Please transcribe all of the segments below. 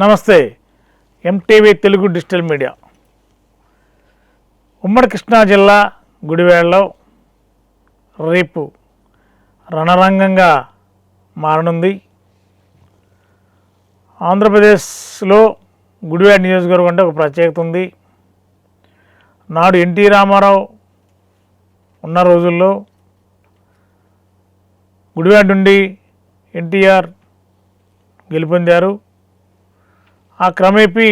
నమస్తే MTV Telugu digital media. ఉమ్మడి కృష్ణా జిల్లా గుడివేళ్ళలో రేపు రణరంగంగా మారనుంది. ఆంధ్రప్రదేశ్లో గుడివేడ నియోజకవర్గం అంటే ఒక ప్రత్యేకత ఉంది. నాడు ఎన్టీ రామారావు ఉన్న రోజుల్లో గుడివాడ నుండి ఎన్టీఆర్ గెలుపొందారు. ఆ క్రమేపీ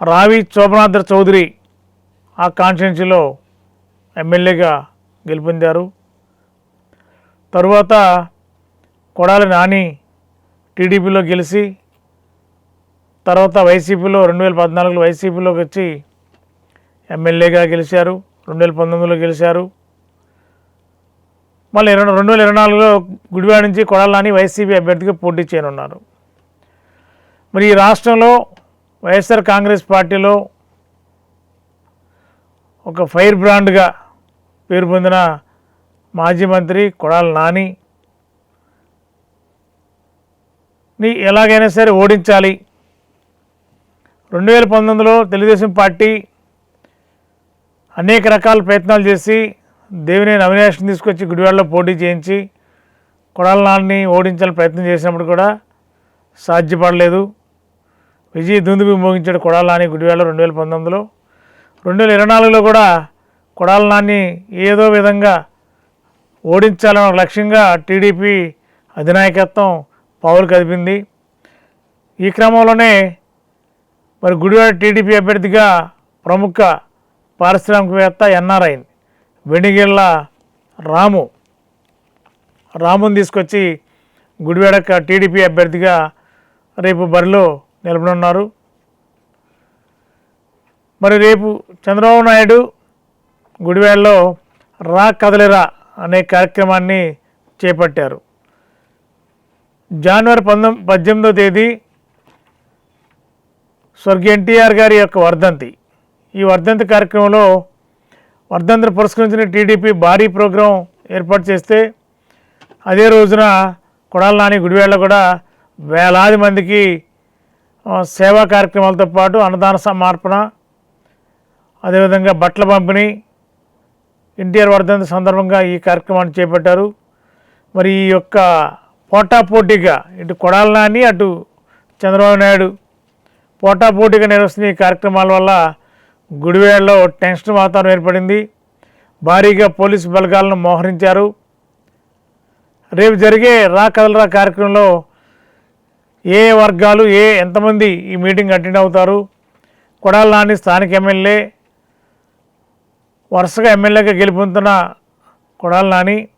రావి శోభనాథర్ చౌదరి ఆ కాన్స్టిట్యున్సీలో ఎమ్మెల్యేగా గెలుపొందారు. తరువాత కొడాలి నాని టీడీపీలో గెలిచి తర్వాత వైసీపీలో రెండు వేల పద్నాలుగులో వైసీపీలోకి వచ్చి ఎమ్మెల్యేగా గెలిచారు రెండు వేల పంతొమ్మిదిలో గెలిచారు. మళ్ళీ ఇరవై రెండు వేల ఇరవై నాలుగులో గుడివాడ నుంచి కొడాలి నాని వైసీపీ అభ్యర్థిగా పోటీ చేయనున్నారు. మరి ఈ రాష్ట్రంలో వైఎస్ఆర్ కాంగ్రెస్ పార్టీలో ఒక ఫైర్ బ్రాండ్గా పేరు పొందిన మాజీ మంత్రి కొడాల నాని ని ఎలాగైనా సరే ఓడించాలి. రెండు వేల పంతొమ్మిదిలో తెలుగుదేశం పార్టీ అనేక రకాల ప్రయత్నాలు చేసి దేవినేని అవినాష్ని తీసుకొచ్చి గుడివాడలో పోటీ చేయించి కొడాల నాన్ని ఓడించాలని ప్రయత్నం చేసినప్పుడు కూడా సాధ్యపడలేదు. విజయ్ దుందుబి మోగించాడు కొడాల నాని గుడివేళ రెండు వేల పంతొమ్మిదిలో. రెండు వేల ఇరవై నాలుగులో కూడా కొడాల నాన్ని ఏదో విధంగా ఓడించాలన్న లక్ష్యంగా టీడీపీ అధినాయకత్వం పావులు కదిపింది. ఈ క్రమంలోనే మరి గుడివాడ టీడీపీ అభ్యర్థిగా ప్రముఖ పారిశ్రామికవేత్త ఎన్ఆర్ఐ వెనిగిళ్ళ రాము రాముని తీసుకొచ్చి గుడివాడ టీడీపీ అభ్యర్థిగా రేపు బరిలో నిలబడున్నారు. మరి రేపు చంద్రబాబు నాయుడు గుడివేళ్ళలో రా కదలిరా అనే కార్యక్రమాన్ని చేపట్టారు. జనవరి పంతొమ్మిది పద్దెనిమిదో తేదీ స్వర్గీయ ఎన్టీఆర్ గారి యొక్క వర్ధంతి. ఈ వర్ధంతి కార్యక్రమంలో వర్ధంతిని పురస్కరించిన టీడీపీ భారీ ప్రోగ్రాం ఏర్పాటు చేస్తే అదే రోజున కొడాల నాని గుడివేళ్ళ కూడా వేలాది మందికి సేవా కార్యక్రమాలతో పాటు అన్నదాన సమర్పణ అదేవిధంగా బట్టల పంపిణీ ఎన్టీఆర్ వర్ధంతి సందర్భంగా ఈ కార్యక్రమాన్ని చేపట్టారు. మరి ఈ యొక్క పోటాపోటీగా ఇటు కొడాల నాని అటు చంద్రబాబు నాయుడు పోటాపోటీగా నిర్వహిస్తున్న ఈ కార్యక్రమాల వల్ల గుడివేడలో టెన్షన్ వాతావరణం ఏర్పడింది. భారీగా పోలీసు బలగాలను మోహరించారు. రేపు జరిగే రా కదలరా కార్యక్రమంలో ఏ వర్గాలు ఏ ఎంతమంది ఈ మీటింగ్ అటెండ్ అవుతారు? కొడాల నాని స్థానిక ఎమ్మెల్యే వరుసగా ఎమ్మెల్యేగా గెలుపొందుతున్న కొడాల నాని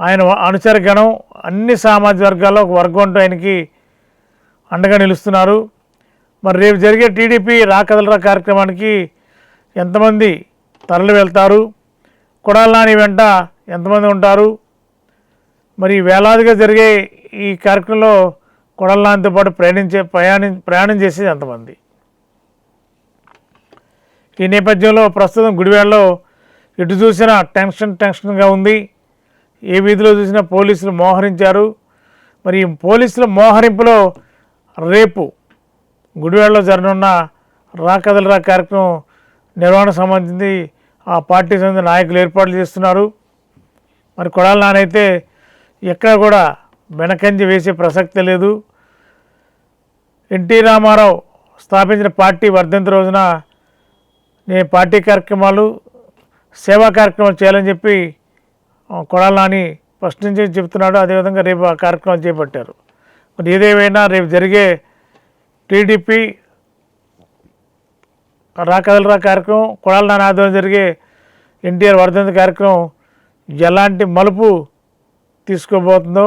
ఆయన అనుచరగణం అన్ని సామాజిక వర్గాల్లో ఒక వర్గం అంటూ ఆయనకి అండగా నిలుస్తున్నారు. మరి రేపు జరిగే టీడీపీ రాకదలరా కార్యక్రమానికి ఎంతమంది తరలి వెళ్తారు? కొడాల నాని వెంట ఎంతమంది ఉంటారు? మరి వేలాదిగా జరిగే ఈ కార్యక్రమంలో కొడల్లాంతో పాటు ప్రయాణించే ప్రయాణి ప్రయాణం చేసేది ఎంతమంది? ఈ నేపథ్యంలో ప్రస్తుతం గుడివాడలో ఎటు చూసినా టెన్షన్ టెన్షన్గా ఉంది. ఏ వీధిలో చూసినా పోలీసులు మోహరించారు. మరి పోలీసుల మోహరింపులో రేపు గుడివాడలో జరగనున్న రాకదలరా కార్యక్రమం నిర్వహణ సంబంధించి ఆ పార్టీ సంబంధించిన నాయకులు ఏర్పాట్లు చేస్తున్నారు. మరి కొడాల నానైతే ఎక్కడ కూడా వెనకంజ వేసే ప్రసక్తి లేదు. ఎన్టీ రామారావు స్థాపించిన పార్టీ వర్ధంతి రోజున నేను పార్టీ కార్యక్రమాలు సేవా కార్యక్రమాలు చేయాలని చెప్పి ఆ, కొడాల నాని ఫస్ట్ నుంచి చెప్తున్నాడు. అదేవిధంగా రేపు ఆ కార్యక్రమాలు చేపట్టారు. మరి ఏదేమైనా రేపు జరిగే టీడీపీ రాకదలరా కార్యక్రమం కొడాల నాని ఆధ్వర్యం జరిగే ఎన్టీఆర్ వర్ధంతి కార్యక్రమం ఎలాంటి మలుపు తీసుకోబోతుందో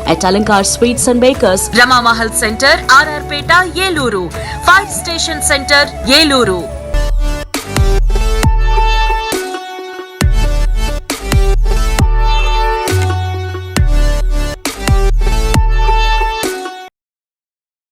At Alankar Sweets and Bakers, Rama Mahal Center, RR Peta, Yeluru. Fire Station Center, Yeluru.